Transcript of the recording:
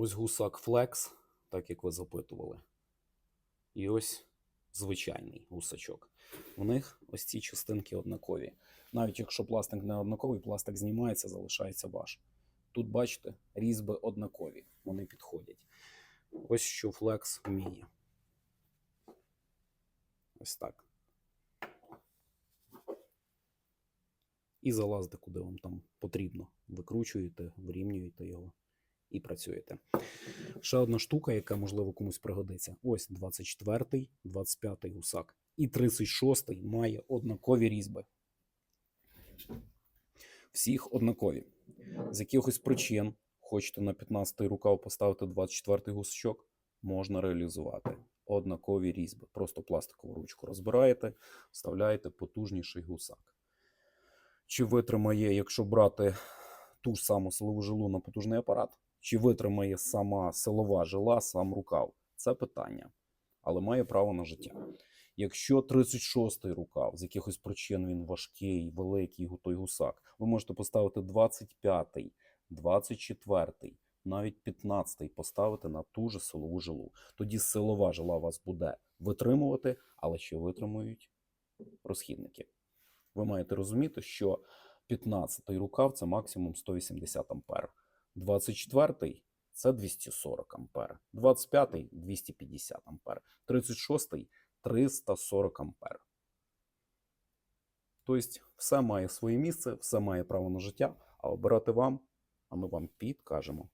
Ось гусак Flex, так як ви запитували. І ось звичайний гусачок. У них ось ці частинки однакові. Навіть якщо пластик не однаковий, пластик знімається, залишається ваш. Тут, бачите, різьби однакові, вони підходять. Ось що Flex вміє. Ось так. І залазите, куди вам там потрібно. Викручуєте, вирівнюєте його і працюєте. Ще одна штука, яка можливо комусь пригодиться. Ось 24-й, 25-й гусак. І 36-й має однакові різьби. Всіх однакові. З якихось причин хочете на 15-й рукав поставити 24-й гусачок, можна реалізувати. Однакові різьби. Просто пластикову ручку розбираєте, вставляєте потужніший гусак. Чи витримає, якщо брати ту ж саму силову жилу на потужний апарат, чи витримає сама силова жила, сам рукав? Це питання, але має право на життя. Якщо 36-й рукав, з якихось причин він важкий, великий, той гусак, ви можете поставити 25-й, 24-й, навіть 15-й поставити на ту же силову жилу. Тоді силова жила вас буде витримувати, але ще витримують розхідники. Ви маєте розуміти, що 15-й рукав це максимум 180 ампер. 24-й це 240 ампер. 25-й 250 ампер. 36-й 340 ампер. Тобто, все має своє місце, все має право на життя, а обирати вам, а ми вам підкажемо.